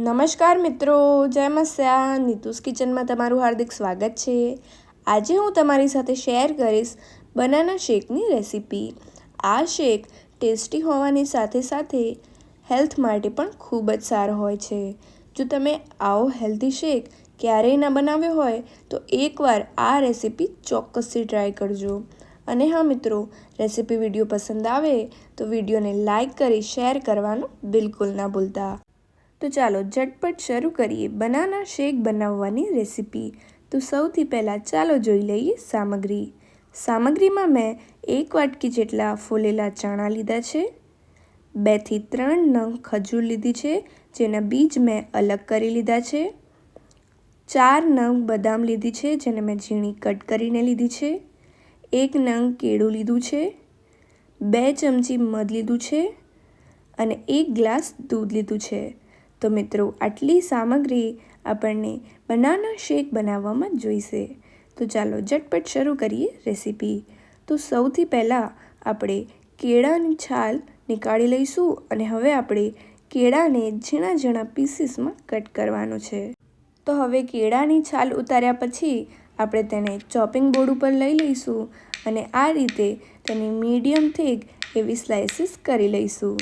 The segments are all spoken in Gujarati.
નમસ્કાર મિત્રો, જય મસ્યા. નીતુસ કિચનમાં તમારું હાર્દિક સ્વાગત છે. આજે હું તમારી સાથે શેર કરીશ બનાના શેકની રેસીપી. આ શેક ટેસ્ટી હોવાની સાથે સાથે હેલ્થ માટે પણ ખૂબ જ સારો હોય છે. જો તમે આવો હેલ્ધી શેક ક્યારેય ના બનાવ્યો હોય, તો એકવાર આ રેસીપી ચોક્કસથી ટ્રાય કરજો. અને હા મિત્રો, રેસીપી વીડિયો પસંદ આવે તો વિડીયોને લાઇક કરી શેર કરવાનું બિલકુલ ના ભૂલતા. તો ચાલો ઝટપટ શરૂ કરીએ બનાના શેક બનાવવાની રેસીપી. તો સૌથી પહેલાં ચાલો જોઈ લઈએ સામગ્રી. સામગ્રીમાં મેં એક વાટકી જેટલા ફોલેલા ચણા લીધા છે. બેથી ત્રણ નંગ ખજૂર લીધી છે, જેના બીજ મેં અલગ કરી લીધા છે. ચાર નંગ બદામ લીધી છે, જેને મેં ઝીણી કટ કરીને લીધી છે. એક નંગ કેળું લીધું છે. બે ચમચી મધ લીધું છે અને એક ગ્લાસ દૂધ લીધું છે. તો મિત્રો, આટલી સામગ્રી આપણને બનાના શેક બનાવવામાં જોઈશે. તો ચાલો ઝટપટ શરૂ કરીએ રેસીપી. તો સૌથી પહેલાં આપણે કેળાની છાલ નીકાળી લઈશું અને હવે આપણે કેળાને ઝીણા ઝીણા પીસીસમાં કટ કરવાનું છે. તો હવે કેળાની છાલ ઉતાર્યા પછી આપણે તેને ચોપિંગ બોર્ડ ઉપર લઈ લઈશું અને આ રીતે તેની મીડિયમ થીક એવી સ્લાઇસીસ કરી લઈશું.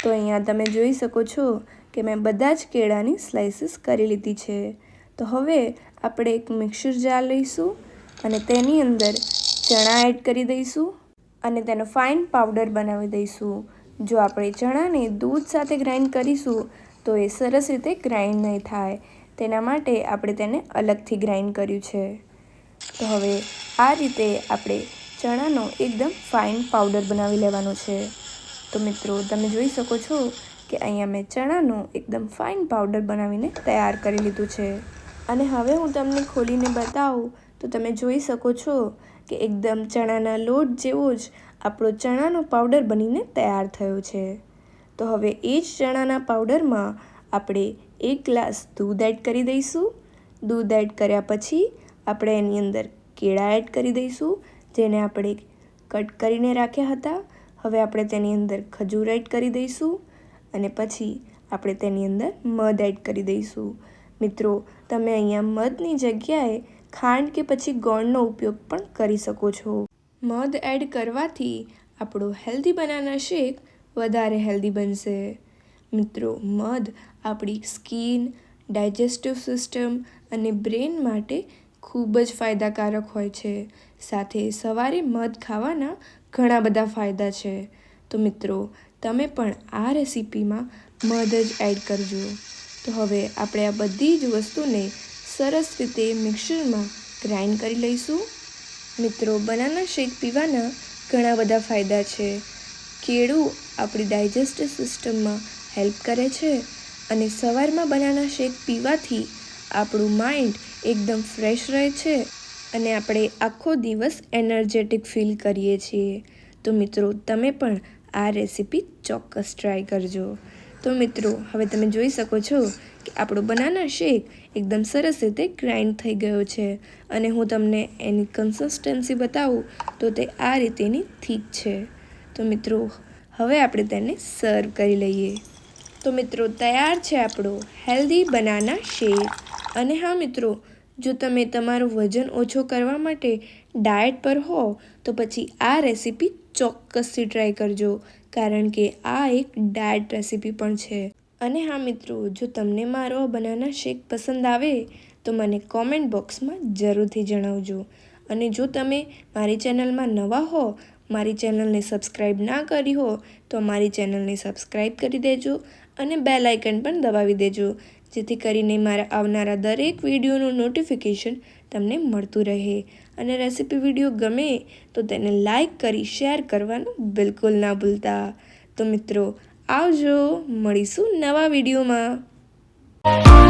તો અહીંયા તમે જોઈ શકો છો કે મેં બધા જ કેળાની સ્લાઇસીસ કરી લીધી છે. તો હવે આપણે એક મિક્સર જાર લઈશું અને તેની અંદર ચણા એડ કરી દઈશું અને તેનો ફાઇન પાવડર બનાવી દઈશું. જો આપણે ચણાને દૂધ સાથે ગ્રાઇન્ડ કરીશું, તો એ સરસ રીતે ગ્રાઇન્ડ નહીં થાય. તેના માટે આપણે તેને અલગથી ગ્રાઇન્ડ કર્યું છે. તો હવે આ રીતે આપણે ચણાનો એકદમ ફાઇન પાવડર બનાવી લેવાનો છે. તો મિત્રો, તમે જોઈ શકો છો કે અહીંયા મેં ચણાનો એકદમ ફાઇન પાવડર બનાવીને તૈયાર કરી લીધું છે. અને હવે હું તમને ખોલીને બતાવું, તો તમે જોઈ શકો છો કે એકદમ ચણાના લોટ જેવો જ આપણો ચણાનો પાવડર બનીને તૈયાર થયો છે. તો હવે એ જ ચણાના પાવડરમાં આપણે એક ગ્લાસ દૂધ એડ કરી દઈશું. દૂધ એડ કર્યા પછી આપણે એની અંદર કેળા એડ કરી દઈશું, જેને આપણે કટ કરીને રાખ્યા હતા. હવે આપણે તેની અંદર ખજૂર એડ કરી દઈશું. અને પછી આપણે તેની અંદર મધ એડ કરી દઈશું. મિત્રો, તમે અહીંયા મધની જગ્યાએ ખાંડ કે પછી ગોળનો ઉપયોગ પણ કરી શકો છો. મધ એડ કરવાથી આપણો હેલ્ધી બનાના શેક વધારે હેલ્ધી બનશે. મિત્રો, મધ આપણી સ્કિન ડાયજેસ્ટિવ સિસ્ટમ અને બ્રેન માટે ખૂબ જ ફાયદાકારક હોય છે. સાથે સવારે મધ ખાવાના ઘણા બધા ફાયદા છે. તો મિત્રો તમે પણ આ રેસીપીમાં મધ જ એડ કરજો. તો હવે આપણે આ બધી જ વસ્તુને સરસ રીતે મિક્સરમાં ગ્રાઇન્ડ કરી લઈશું. મિત્રો, બનાના શેક પીવાના ઘણા બધા ફાયદા છે. કેળું આપણી ડાયજેસ્ટિવ સિસ્ટમમાં હેલ્પ કરે છે અને સવારમાં બનાના શેક પીવાથી આપણું માઇન્ડ એકદમ ફ્રેશ રહે છે અને આપણે આખો દિવસ એનર્જેટિક ફીલ કરીએ છીએ. તો મિત્રો, તમે પણ આ રેસીપી ચોક્કસ ટ્રાય કરજો. તો મિત્રો, હવે તમે જોઈ શકો છો કે આપણો બનાના શેક એકદમ સરસ રીતે ગ્રાઇન્ડ થઈ ગયો છે. અને હું તમને એની કન્સિસ્ટન્સી બતાવું તો તે આ રીતેની થીક છે. તો મિત્રો, હવે આપણે તેને સર્વ કરી લઈએ. તો મિત્રો, તૈયાર છે આપણો હેલ્ધી બનાના શેક અને હા મિત્રો જો તમે તમારું વજન ઓછો કરવા માટે ડાયટ પર હો, તો પછી આ રેસીપી ચોક્કસથી ટ્રાય કરજો, કારણ કે આ એક ડાયટ રેસીપી પણ છે. અને હા મિત્રો, જો તમને મારો બનાના શેક પસંદ આવે, તો મને કોમેન્ટ બોક્સમાં જરૂરથી જણાવજો. અને જો તમે મારી ચેનલમાં નવા હો, મારી ચેનલને સબસ્ક્રાઈબ ના કરી હો, તો મારી ચેનલને સબસ્ક્રાઈબ કરી દેજો અને બેલ આઇકન પણ દબાવી દેજો જેથી કરીને મારા આવનારા દરેક વિડીયોનું નોટિફિકેશન તમને મળતું રહે. અને રેસીપી વીડિયો ગમે તો તેને લાઈક કરી શેર કરવાનું બિલકુલ ના ભૂલતા. તો મિત્રો, આવજો, મળીશું નવા વિડીયોમાં.